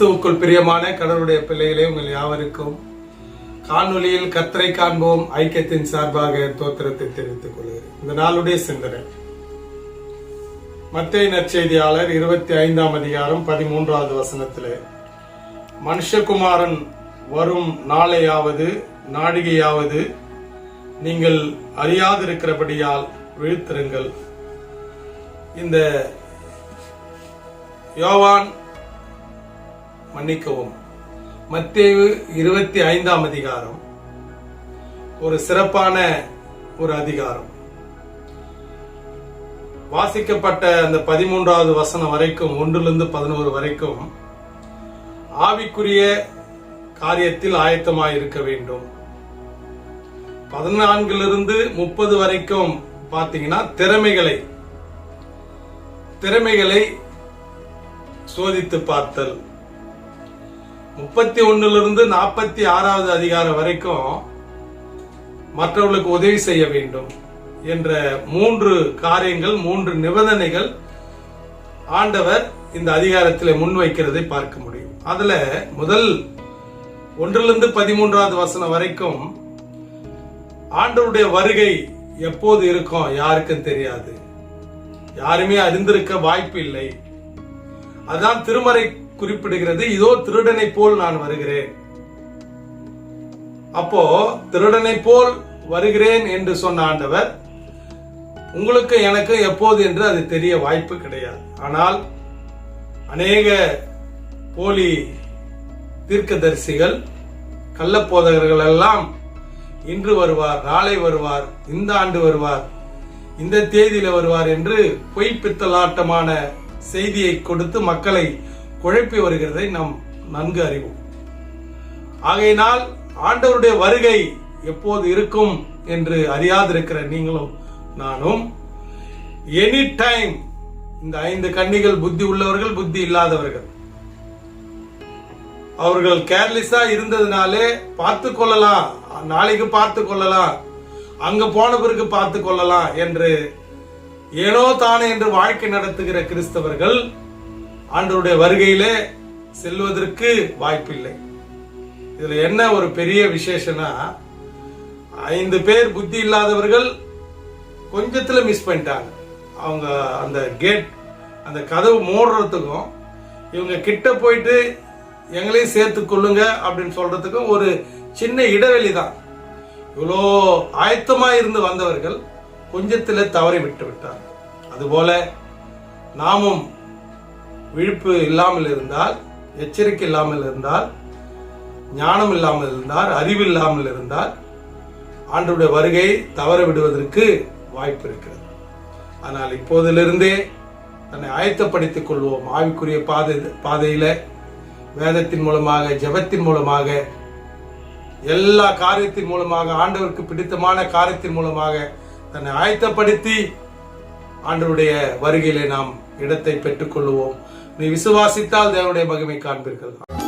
கிறிஸ்துவுக்குள் பிரியமான கடவுளுடைய பிள்ளைகளே உங்கள் யாவருக்கும் காணொலியில் கத்தரை காண்போம் ஐக்கியத்தின் சார்பாக தோத்திரத்தை தெரிவித்துக் கொள்கிறேன். இந்த நாளுடைய சிந்தனை. மத்திய நற்செய்தியாளர் இருபத்தி ஐந்தாம் அதிகாரம் பதிமூன்றாவது வசனத்திலே மனுஷகுமாரன் வரும் நாளையாவது நாடிகையாவது நீங்கள் அறியாதிருக்கிறபடியால் விழித்திருங்கள். இந்த யோவான் மன்னிக்கவும். மத்தேவு இருபத்தி ஐந்தாம் அதிகாரம். ஒரு சிறப்பான ஒரு அதிகாரம். வாசிக்கப்பட்ட அந்த பதிமூன்றாவது வசனம் வரைக்கும் ஒன்றிலிருந்து பதினோரு வரைக்கும் ஆவிக்குரிய காரியத்தில் ஆயத்தமாக இருக்க வேண்டும். பதினான்கிலிருந்து முப்பது வரைக்கும் பார்த்தீங்கன்னா திறமைகளை திறமைகளை சோதித்து பார்த்தல். முப்பத்தி ஒன்னிலிருந்து நாற்பத்தி ஆறாவது அதிகாரம் வரைக்கும் மற்றவர்களுக்கு உதவி செய்ய வேண்டும் என்ற மூன்று காரியங்கள் மூன்று நிபந்தனைகள் ஆண்டவர் இந்த அதிகாரத்தில் முன்வைக்கிறதை பார்க்க முடியும். அதுல முதல் ஒன்றிலிருந்து பதிமூன்றாவது வசனம் வரைக்கும் ஆண்டவருடைய வருகை எப்போது இருக்கும் யாருக்கும் தெரியாது. யாருமே அறிந்திருக்க வாய்ப்பு இல்லை அதான் திருமறை குறிப்பிடுகிறது. இதோ திருடனை போல் நான் வருகிறேன். அப்போ திருடனை போல் வருகிறேன் என்று சொன்ன ஆண்டவர் உங்களுக்கு எனக்கு எப்போது என்று அது தெரிய வாய்ப்பு கிடையாது. ஆனால் அநேக போலி தீர்க்கதரிசிகள் கள்ளப்போதகர்கள் எல்லாம் இன்று வருவார் நாளை வருவார் இந்த ஆண்டு வருவார் இந்த தேதியில வருவார் என்று பொய் பித்தலாட்டமான செய்தியை கொடுத்து மக்களை குழப்பி வருகிறதை நாம் நன்கு அறிவோம். ஆகையினால் ஆண்டவருடைய வருகை எப்போது இருக்கும் என்று அறியாதிருக்கிற நீங்களும் நானும் எனி டைம் இந்த ஐந்து கன்னிகள் புத்தி உள்ளவர்கள் புத்தி இல்லாதவர்கள். அவர்கள் கேர்லெஸ்ஸா இருந்ததுனாலே பார்த்து கொள்ளலாம் நாளைக்கு பார்த்து கொள்ளலாம் அங்க போன பிறகு பார்த்து கொள்ளலாம் என்று ஏனோ தானே என்று வாழ்க்கை நடத்துகிற கிறிஸ்தவர்கள் ஆண்டவருடைய வருகையிலே செல்வதற்கு வாய்ப்பில்லை. இதுல என்ன ஒரு பெரிய விசேஷம்னா ஐந்து பேர் புத்தி இல்லாதவர்கள் கொஞ்சத்துல மிஸ் பண்ணிட்டாங்க. அவங்க அந்த கேட் அந்த கதவு மூடுறதுக்கும் இவங்க கிட்ட போயிட்டு எங்களையும் சேர்த்து கொள்ளுங்க அப்படின்னு சொல்றதுக்கும் ஒரு சின்ன இடைவெளி தான். இவ்வளோ ஆயத்தமா இருந்து வந்தவர்கள் கொஞ்சத்துல தவறி விட்டு விட்டார் அதுபோல நாமும் விழிப்பு இல்லாமல் இருந்தால் எச்சரிக்கை இல்லாமல் இருந்தால் ஞானம் இல்லாமல் இருந்தால் அறிவு இல்லாமல் இருந்தால் ஆண்டுடைய வருகை தவற விடுவதற்கு வாய்ப்பு இருக்கிறது. ஆனால் இப்போதிலிருந்தே தன்னை ஆயத்தப்படுத்திக் கொள்வோம். ஆவிக்குரிய பாதை பாதையில் வேதத்தின் மூலமாக ஜெபத்தின் மூலமாக எல்லா காரியத்தின் மூலமாக ஆண்டவருக்கு பிடித்தமான காரியத்தின் மூலமாக தன்னை ஆயத்தப்படுத்தி ஆண்டருடைய வருகையிலே நாம் இடத்தை பெற்றுக்கொள்வோம் நீ விசுவாசித்தால் தேவனுடைய மகிமை காண்பீர்கள்